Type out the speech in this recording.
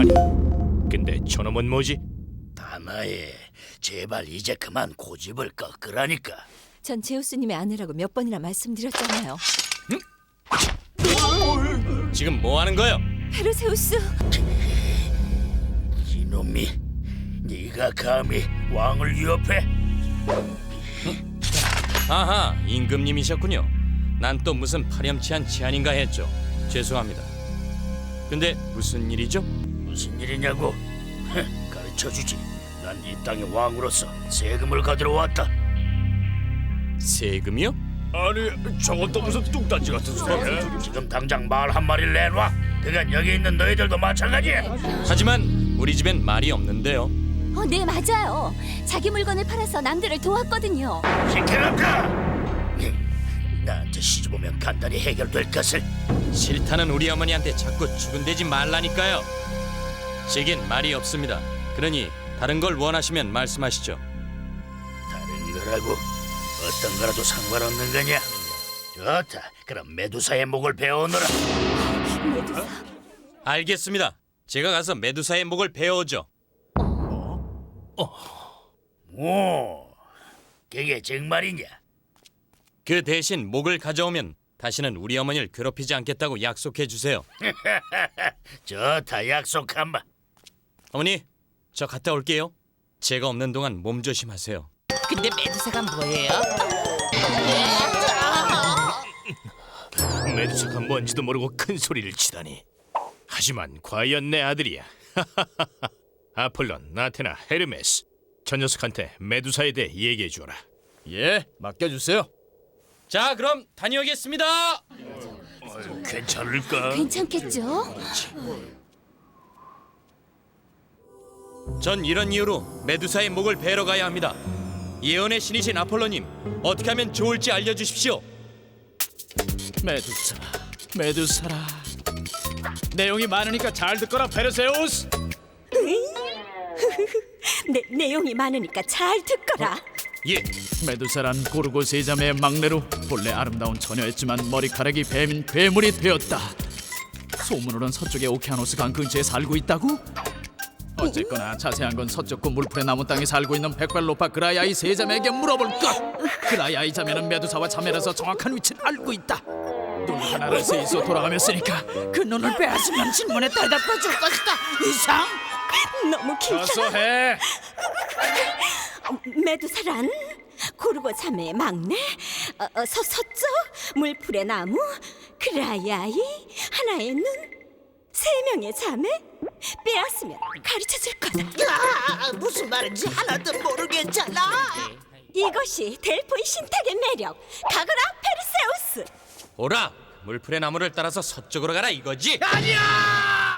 아니, 근데 저놈은 뭐지? 다나에 제발 이제 그만 고집을 꺾으라니까. 전 제우스님의 아내라고 몇 번이나 말씀드렸잖아요. 지금 뭐 하는 거요? 페르세우스, 이놈이 네가 감히 왕을 위협해? 아하, 임금님이셨군요. 난 또 무슨 파렴치한 치안인가 했죠. 죄송합니다. 근데 무슨 일이죠? 무슨 일이냐고? 가르쳐 주지. 난 이 땅의 왕으로서 세금을 가지러 왔다. 세금이요? 아니, 저건 또 무슨 뚱딴지 같은 소리야? 지금 당장 말 한 마리를 내놔. 그간 여기 있는 너희들도 마찬가지야. 하지만 우리 집엔 말이 없는데요. 어, 네 맞아요. 자기 물건을 팔아서 남들을 도왔거든요. 시끄럽다. 나한테 시집 오면 간단히 해결될 것을. 싫다는 우리 어머니한테 자꾸 죽은대지 말라니까요. 제겐 말이 없습니다. 그러니 다른 걸 원하시면 말씀하시죠. 다른 거라고 어떤 거라도 상관없는 거냐? 좋다. 그럼 메두사의 목을 베어오너라. 알겠습니다. 제가 가서 메두사의 목을 베어오죠. 오, 그게 정말이냐? 그 대신 목을 가져오면 다시는 우리 어머니를 괴롭히지 않겠다고 약속해 주세요. 좋다. 약속한 바. 어머니, 저 갔다 올게요. 제가 없는 동안 몸 조심하세요. 근데 메두사가 뭐예요? 메두사가 뭔지도 모르고 큰 소리를 치다니. 하지만 과연 내 아들이야. 아폴론, 나테나, 헤르메스. 저 녀석한테 메두사에 대해 얘기해 주어라. 예, 맡겨주세요. 자, 그럼 다녀오겠습니다. 괜찮을까? 괜찮겠죠? 전 이런 이유로 메두사의 목을 베러 가야 합니다. 예언의 신이신 아폴로님, 어떻게 하면 좋을지 알려주십시오. 메두사, 메두사라. 내용이 많으니까 잘 듣거라, 페르세우스. 내, 내용이 많으니까 잘 듣거라. 예, 메두사란 고르고 세자매의 막내로 본래 아름다운 처녀였지만 머리카락이 뱀인 괴물이 되었다. 소문으로는 서쪽의 오케아노스 강 근처에 살고 있다고? 어쨌거나 자세한 건 서쪽 물풀의 나무 땅에 살고 있는 백발로파 그라야이 세 자매에게 물어볼 것. 그라야이 자매는 메두사와 자매라서 정확한 위치를 알고 있다. 눈 하나를 세이서 돌아가며 쓰니까 그 눈을 빼앗으면 질문에 대답해 줄 것이다. 이상. 너무 어서 길잖아. 해. 메두사란 고르고 자매의 막내, 어, 어, 서, 서쪽 물풀의 나무, 그라야이 하나의 눈, 세 명의 자매 빼앗으면 가르쳐 줄 거다. 아, 무슨 말인지 하나도 모르겠잖아. 이것이 델포의 신탁의 매력. 가거라 페르세우스. 오라. 물풀의 나무를 따라서 서쪽으로 가라 이거지. 아니야!